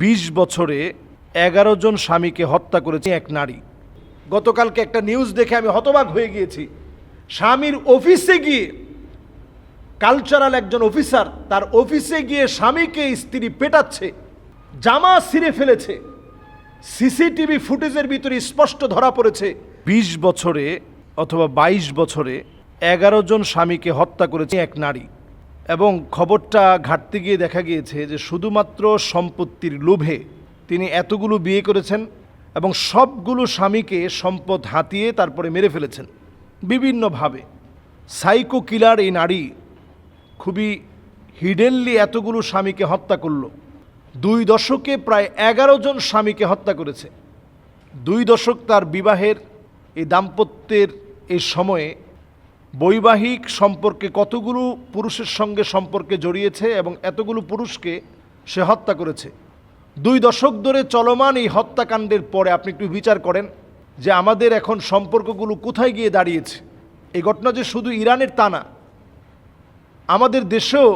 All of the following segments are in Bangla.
বিশ বছরে এগারো জন স্বামীকে হত্যা করেছে এক নারী। গতকালকে একটা নিউজ দেখে আমি হতবাক হয়ে গিয়েছি। স্বামীর অফিসে গিয়ে কালচারাল একজন অফিসার তার অফিসে গিয়ে স্বামীকে স্ত্রী পেটাচ্ছে, জামা ছিঁড়ে ফেলেছে, সিসিটিভি ফুটেজের ভিতরে স্পষ্ট ধরা পড়েছে। বিশ বছরে অথবা বাইশ বছরে এগারো জন স্বামীকে হত্যা করেছে এক নারী। এবং খবরটা ঘাটতে গিয়ে দেখা গিয়েছে যে শুধুমাত্র সম্পত্তির লোভে তিনি এতগুলো বিয়ে করেছেন এবং সবগুলো স্বামীকে সম্পদ হাতিয়ে তারপরে মেরে ফেলেছেন। বিভিন্নভাবে। সাইকো কিলার এই নারী খুবই হিডেনলি এতগুলো স্বামীকে হত্যা করল। দুই দশকে প্রায় এগারো জন স্বামীকে হত্যা করেছে। দুই দশক তার বিবাহের এই দাম্পত্যের এই সময়ে বৈবাহিক সম্পর্কে কতগুলো পুরুষের সঙ্গে সম্পর্কে জড়িয়েছে এবং এতগুলো পুরুষকে সে হত্যা করেছে? দুই দশক ধরে চলমান এই হত্যাকাণ্ডের পরে আপনি একটু বিচার করেন যে আমাদের এখন সম্পর্কগুলো কোথায় গিয়ে দাঁড়িয়েছে? এই ঘটনা যে শুধু ইরানের তা না, আমাদের দেশেও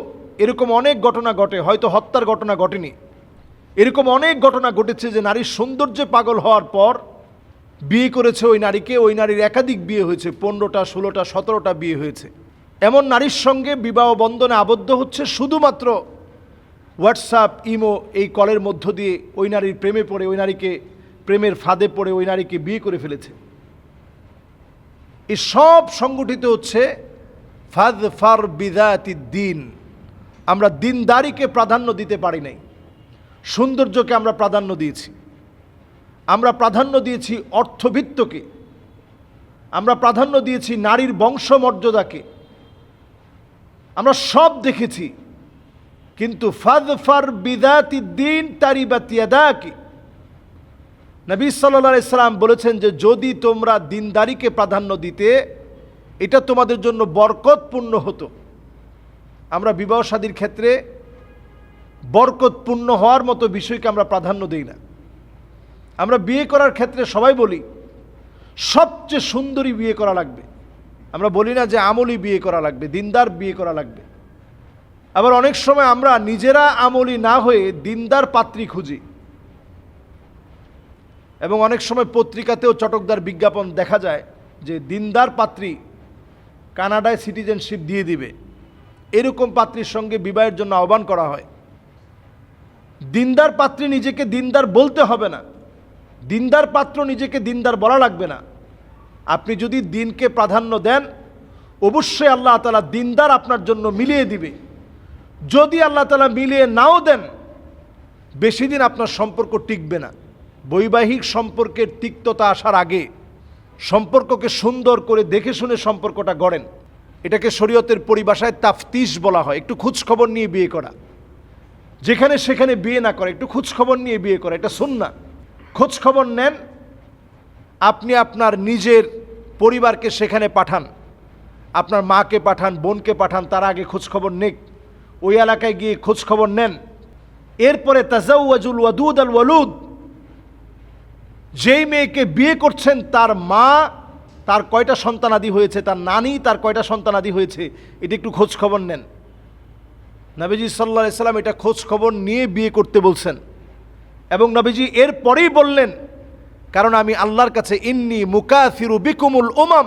এরকম অনেক ঘটনা ঘটে, হয়তো হত্যার ঘটনা ঘটেনি। এরকম অনেক ঘটনা ঘটেছে যে নারীর সৌন্দর্যে পাগল হওয়ার পর বিয়ে করেছে ওই নারীকে, ওই নারীর একাধিক বিয়ে হয়েছে, পনেরোটা, ষোলোটা, সতেরোটা বিয়ে হয়েছে। এমন নারীর সঙ্গে বিবাহ বন্ধনে আবদ্ধ হচ্ছে শুধুমাত্র হোয়াটসঅ্যাপ, ইমো, এই কলের মধ্য দিয়ে ওই নারীর প্রেমে পড়ে, ওই নারীকে প্রেমের ফাঁদে পড়ে, ওই নারীকে বিয়ে করে ফেলেছে। এই সব সংগঠিত হচ্ছে ফাদ ফার বিদায়াতি দিন। আমরা দিনদারিকে প্রাধান্য দিতে পারি নাই। সৌন্দর্যকে আমরা প্রাধান্য দিয়েছি। আমরা প্রাধান্য দিয়েছি অর্থভিত্তকে আমরা প্রাধান্য দিয়েছি নারীর বংশমর্যাদাকে। আমরা সব দেখেছি। কিন্তু ফাদ ফার বিদাতি দিন তারি বাতিয়াদাকে নবী সাল্লা ইসলাম বলেছেন যে, যদি তোমরা দিনদারিকে প্রাধান্য দিতে, এটা তোমাদের জন্য বরকতপূর্ণ হতো। আমরা বিবাহ শাদীর ক্ষেত্রে বরকতপূর্ণ হওয়ার মতো বিষয়কে আমরা প্রাধান্য দিই না। আমরা বিয়ে করার ক্ষেত্রে সবাই বলি, সবচেয়ে সুন্দরী বিয়ে করা লাগবে। আমরা বলি না যে আমলি বিয়ে করা লাগবে, দিনদার বিয়ে করা লাগবে। আবার অনেক সময় আমরা নিজেরা আমলি না হয়ে দিনদার পাত্রী খুঁজি। এবং অনেক সময় পত্রিকাতেও চটকদার বিজ্ঞাপন দেখা যায় যে দিনদার পাত্রী কানাডায় সিটিজেনশিপ দিয়ে দিবে। এরকম পাত্রীর সঙ্গে বিবাহের জন্য আহ্বান করা হয়। দিনদার পাত্রী নিজেকে দিনদার বলতে হবে না। দিনদার পাত্র নিজেকে দিনদার বলা লাগবে না। আপনি যদি দিনকে প্রাধান্য দেন, অবশ্যই আল্লাহ তালা দিনদার আপনার জন্য মিলিয়ে দিবে। যদি আল্লাহ তালা মিলিয়ে নাও দেন, বেশি দিন আপনার সম্পর্ক টিকবে না। বৈবাহিক সম্পর্কের তিক্ততা আসার আগে সম্পর্ককে সুন্দর করে দেখে শুনে সম্পর্কটা গড়েন। এটাকে শরীয়তের পরিভাষায় তাফতিশ বলা হয়। একটু খোঁজখবর নিয়ে বিয়ে করা। যেখানে সেখানে বিয়ে না করে, একটু খোঁজখবর নিয়ে বিয়ে করা। এটা শুন না খোঁজখবর নেন। আপনি আপনার নিজের পরিবারকে সেখানে পাঠান। আপনার মাকে পাঠান, বোনকে পাঠান, তার আগে খোঁজখবর নেক। ওই এলাকায় গিয়ে খোঁজখবর নেন। এরপরে তাজাউজুল ওয়াদুদ আল ওয়ালুদ, যেই মেয়েকে বিয়ে করছেন, তার মা, তার কয়টা সন্তানাদি হয়েছে, তার নানি, তার কয়টা সন্তানাদি হয়েছে, এটা একটু খোঁজ খবর নেন। নবীজি সাল্লা সাল্লাম এটা খোঁজ খবর নিয়ে বিয়ে করতে বলছেন। এবং নবীজি এর পরেই বললেন, কারণ আমি আল্লাহর কাছে ইন্নি মুকাফিরু বিকুমুল ওমাম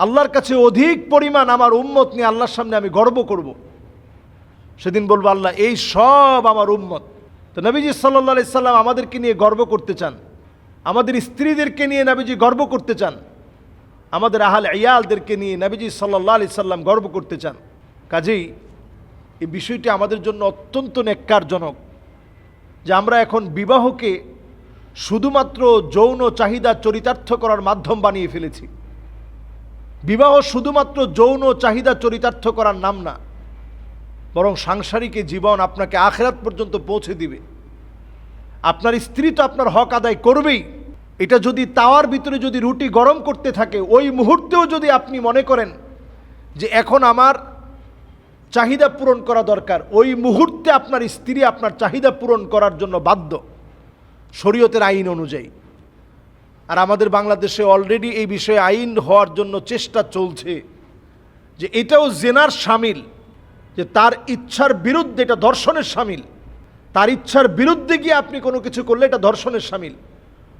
আল্লাহর কাছে অধিক পরিমাণ আমার উম্মত নিয়ে আল্লাহর সামনে আমি গর্ব করব। সেদিন বলব, আল্লাহ, এই সব আমার উম্মত। তো নবীজি সাল্লা সাল্লাম আমাদেরকে নিয়ে গর্ব করতে চান। আমাদের স্ত্রীদেরকে নিয়ে নবীজি গর্ব করতে চান। আমাদের আহাল ইয়ালদেরকে নিয়ে নবীজি সাল্লাহ আলি সাল্লাম গর্ব করতে চান। কাজেই এই বিষয়টি আমাদের জন্য অত্যন্ত নেককারজনক যে আমরা এখন বিবাহকে শুধুমাত্র যৌন চাহিদা চরিতার্থ করার মাধ্যম বানিয়ে ফেলেছি। বিবাহ শুধুমাত্র যৌন চাহিদা চরিতার্থ করার নাম না, বরং সাংসারিক জীবন আপনাকে আখেরাত পর্যন্ত পৌঁছে দিবে। আপনার স্ত্রী তো আপনার হক আদায় করবেই। এটা যদি তাওয়ার ভিতরে যদি রুটি গরম করতে থাকে, ওই মুহূর্তেও যদি আপনি মনে করেন যে এখন আমার চাহিদা পূরণ করা দরকার। ওই মুহূর্তে আপনার স্ত্রী আপনার চাহিদা পূরণ করার জন্য বাধ্য শরীয়তের আইন অনুযায়ী। আর আমাদের বাংলাদেশে অলরেডি এই বিষয়ে আইন হওয়ার জন্য চেষ্টা চলছে যে এটাও জেনার সামিল, যে তার ইচ্ছার বিরুদ্ধে এটা ধর্ষণের সামিল। তার ইচ্ছার বিরুদ্ধে গিয়ে আপনি কোনো কিছু করলে এটা ধর্ষণের সামিল।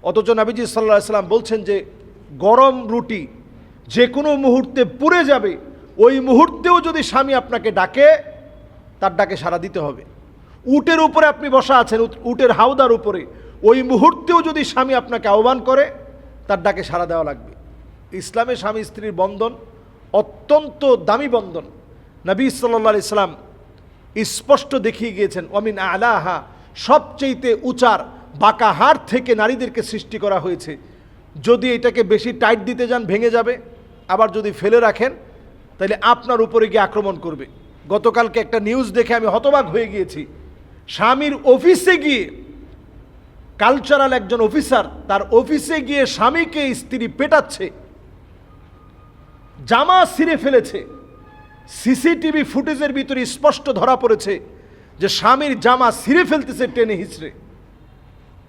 অথচ নাবিজি সাল্লাহ সাল্লাম বলছেন যে গরম রুটি যে কোনো মুহূর্তে পুড়ে যাবে ওই মুহূর্তেও যদি স্বামী আপনাকে ডাকে, তার ডাকে সাড়া দিতে হবে। উটের উপরে আপনি বসা আছেন উটের হাওদার উপরে। ওই মুহূর্তেও যদি স্বামী আপনাকে আহ্বান করে, তার ডাকে সাড়া দেওয়া লাগবে। ইসলামে স্বামী স্ত্রীর বন্ধন অত্যন্ত দামি বন্ধন। নবী সাল্লা ইসলাম স্পষ্ট দেখিয়ে গিয়েছেন অমিন আলাহা সবচেয়েতে উচার, বাঁকা হাড় থেকে নারীদেরকে সৃষ্টি করা হয়েছে। যদি এটাকে বেশি টাইট দিতে যান, ভেঙে যাবে। আবার যদি ফেলে রাখেন তাহলে আপনার উপরে গিয়ে আক্রমণ করবে। গতকালকে একটা নিউজ দেখে আমি হতবাক হয়ে গিয়েছি। স্বামীর অফিসে গিয়ে কালচারাল একজন অফিসার তার অফিসে গিয়ে স্বামীকে স্ত্রী পেটাচ্ছে, জামা ছিঁড়ে ফেলেছে সিসিটিভি ফুটেজের ভিতরে স্পষ্ট ধরা পড়েছে যে স্বামীর জামা ছিঁড়ে ফেলতেছে টেনে হিচড়ে।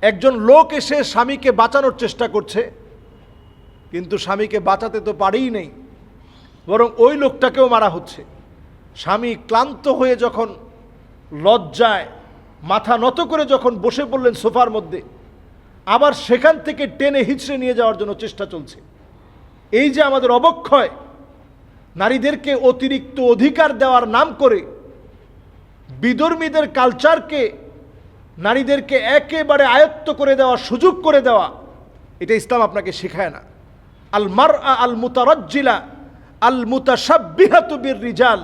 একজন লোক এসে স্বামীকে বাঁচানোর চেষ্টা করছে, কিন্তু স্বামীকে বাঁচাতে তো পারেই নেই। বরং ওই লোকটাকেও মারা হচ্ছে। স্বামী ক্লান্ত হয়ে যখন লজ্জায় মাথা নত করে যখন বসে পড়লেন সোফার মধ্যে, আবার সেখান থেকে টেনে হিচড়ে নিয়ে যাওয়ার জন্য চেষ্টা চলছে। এই যে আমাদের অবক্ষয়, নারীদেরকে অতিরিক্ত অধিকার দেওয়ার নাম করে বিধর্মীদের কালচারকে নারীদেরকে একেবারে আয়ত্ত করে দেওয়া, সুযোগ করে দেওয়া, এটা ইসলাম আপনাকে শেখায় না। আল মার আল মুতারজ্জিলা আল মুতাসাব্বিহাতুবির রিজাল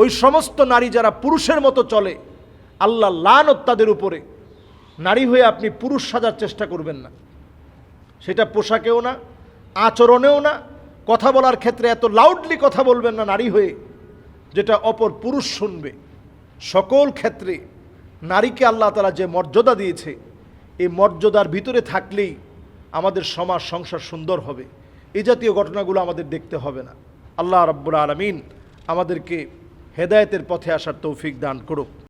ওই সমস্ত নারী যারা পুরুষের মতো চলে, আল্লাহ লানত তাদের উপরে। নারী হয়ে আপনি পুরুষ সাজার চেষ্টা করবেন না। সেটা পোশাকেও না, আচরণেও না, কথা বলার ক্ষেত্রে এত লাউডলি কথা বলবেন না নারী হয়ে, যেটা অপর পুরুষ শুনবে। সকল ক্ষেত্রে নারীকে আল্লাহ তালা যে মর্যাদা দিয়েছে, এই মর্যাদার ভিতরে থাকলেই আমাদের সমাজ, সংসার সুন্দর হবে। এই জাতীয় ঘটনাগুলো আমাদের দেখতে হবে না। আল্লাহ রব্বুল আলমিন আমাদেরকে হেদায়তের পথে আসার তৌফিক দান করুক।